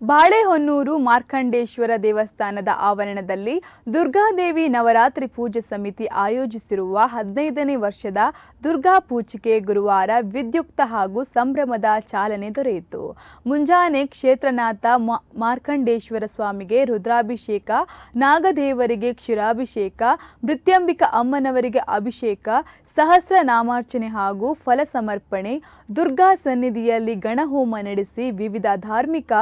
ಬಾಳೆಹೊನ್ನೂರು ಮಾರ್ಕಂಡೇಶ್ವರ ದೇವಸ್ಥಾನದ ಆವರಣದಲ್ಲಿ ದುರ್ಗಾದೇವಿ ನವರಾತ್ರಿ ಪೂಜೆ ಸಮಿತಿ ಆಯೋಜಿಸಿರುವ ಹದಿನೈದನೇ ವರ್ಷದ ದುರ್ಗಾ ಪೂಜೆಗೆ ಗುರುವಾರ ವಿದ್ಯುಕ್ತ ಹಾಗೂ ಸಂಭ್ರಮದ ಚಾಲನೆ ದೊರೆಯಿತು. ಮುಂಜಾನೆ ಕ್ಷೇತ್ರನಾಥ ಮಾರ್ಕಂಡೇಶ್ವರ ಸ್ವಾಮಿಗೆ ರುದ್ರಾಭಿಷೇಕ, ನಾಗದೇವರಿಗೆ ಕ್ಷೀರಾಭಿಷೇಕ, ಮೃತ್ಯಂಬಿಕ ಅಮ್ಮನವರಿಗೆ ಅಭಿಷೇಕ, ಸಹಸ್ರ ನಾಮಾರ್ಚನೆ ಹಾಗೂ ಫಲ ಸಮರ್ಪಣೆ, ದುರ್ಗಾ ಸನ್ನಿಧಿಯಲ್ಲಿ ಗಣಹೋಮ ನಡೆಸಿ ವಿವಿಧ ಧಾರ್ಮಿಕ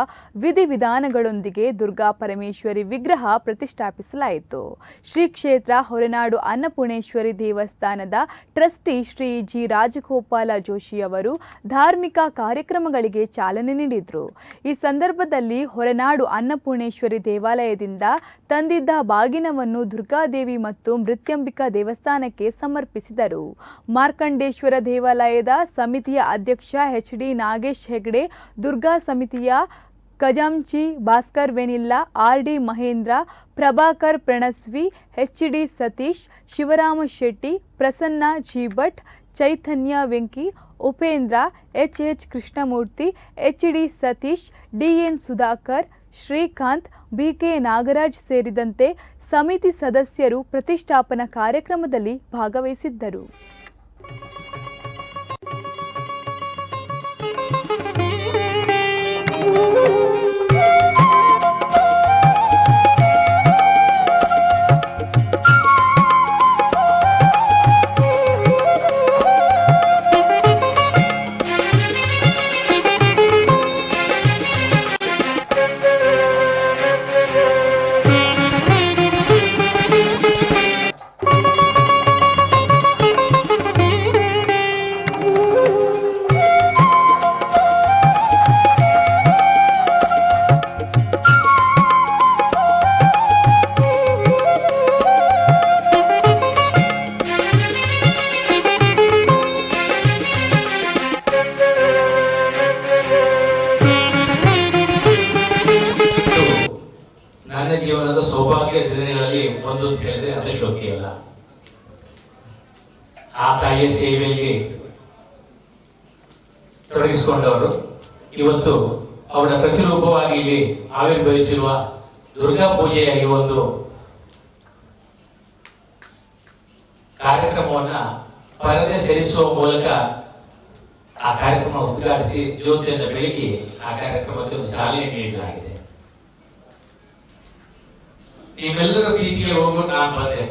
ವಿಧಿವಿಧಾನಗಳೊಂದಿಗೆ ದುರ್ಗಾ ಪರಮೇಶ್ವರಿ ವಿಗ್ರಹ ಪ್ರತಿಷ್ಠಾಪಿಸಲಾಯಿತು. ಶ್ರೀ ಕ್ಷೇತ್ರ ಹೊರನಾಡು ಅನ್ನಪೂರ್ಣೇಶ್ವರಿ ದೇವಸ್ಥಾನದ ಟ್ರಸ್ಟಿ ಶ್ರೀ ಜಿ. ರಾಜಗೋಪಾಲ ಜೋಶಿ ಅವರು ಧಾರ್ಮಿಕ ಕಾರ್ಯಕ್ರಮಗಳಿಗೆ ಚಾಲನೆ ನೀಡಿದರು. ಈ ಸಂದರ್ಭದಲ್ಲಿ ಹೊರನಾಡು ಅನ್ನಪೂರ್ಣೇಶ್ವರಿ ದೇವಾಲಯದಿಂದ ತಂದಿದ್ದ ಬಾಗಿನವನ್ನು ದುರ್ಗಾದೇವಿ ಮತ್ತು ಮೃತ್ಯಂಬಿಕಾ ದೇವಸ್ಥಾನಕ್ಕೆ ಸಮರ್ಪಿಸಿದರು. ಮಾರ್ಕಂಡೇಶ್ವರ ದೇವಾಲಯದ ಸಮಿತಿಯ ಅಧ್ಯಕ್ಷ ಎಚ್ ಡಿ ನಾಗೇಶ್ ಹೆಗ್ಡೆ, ದುರ್ಗಾ ಸಮಿತಿಯ ಖಜಾಂಚಿ, Bhaskar Vanilla, R D Mahendra, Prabhakar Pranaswi, H D Satish, Shivarama Shetty, Prasanna G Bhat Chaitanya Venki, Upendra, H H Krishnamurthy, H D Satish, D N Sudhakar, Srikanth, B K Nagaraj ಸೇರಿದಂತೆ ಸಮಿತಿ ಸದಸ್ಯರು ಪ್ರತಿಷ್ಠಾಪನಾ ಕಾರ್ಯಕ್ರಮದಲ್ಲಿ ಭಾಗವಹಿಸಿದ್ದರು. ಅಂತ ಹೇಳಿದ್ರೆ ಅದು ಶೋಕಿ ಅಲ್ಲ. ಆ ತಾಯಿಯ ಸೇವೆಗೆ ತೊಡಗಿಸಿಕೊಂಡವರು. ಇವತ್ತು ಅವಳ ಪ್ರತಿರೂಪವಾಗಿ ಇಲ್ಲಿ ಆವಿರ್ಭವಿಸಿರುವ ದುರ್ಗಾ ಪೂಜೆಯ ಒಂದು ಕಾರ್ಯಕ್ರಮವನ್ನ ಪರದೆ ಸೇರಿಸುವ ಮೂಲಕ ಆ ಕಾರ್ಯಕ್ರಮ ಉದ್ಘಾಟಿಸಿ ಜ್ಯೋತಿಯನ್ನು ಬೆಳಗಿ ಆ ಕಾರ್ಯಕ್ರಮಕ್ಕೆ ಒಂದು ಚಾಲನೆ ನೀಡಲಾಗಿದೆ. ನಿಮ್ಮೆಲ್ಲರ ಪ್ರೀತಿಗೆ ಹೋಗೋಣ ಆ ಬಂದೆ